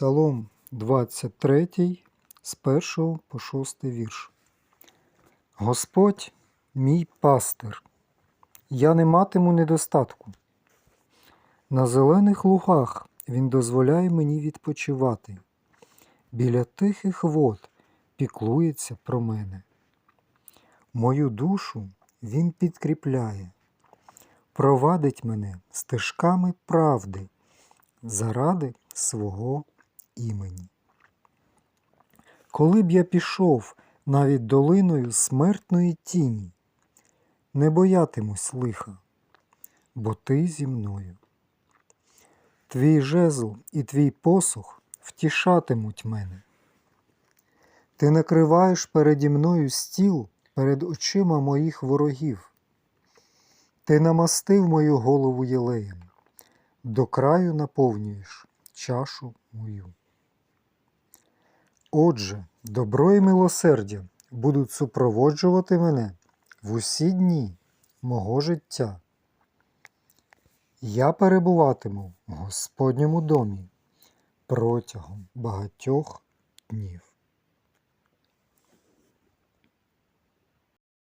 Псалом 23 з 1 по 6 вірш. Господь мій пастир, я не матиму недостатку. На зелених лугах Він дозволяє мені відпочивати. Біля тихих вод піклується про мене. Мою душу Він підкріпляє, провадить мене стежками правди заради свого імені. Коли б я пішов навіть долиною смертної тіні, не боятимусь лиха, бо ти зі мною. Твій жезл і твій посух втішатимуть мене. Ти накриваєш переді мною стіл перед очима моїх ворогів. Ти намастив мою голову єлеєм, до краю наповнюєш чашу мою. Отже, добро і милосердя будуть супроводжувати мене в усі дні мого життя. Я перебуватиму в Господньому домі протягом багатьох днів.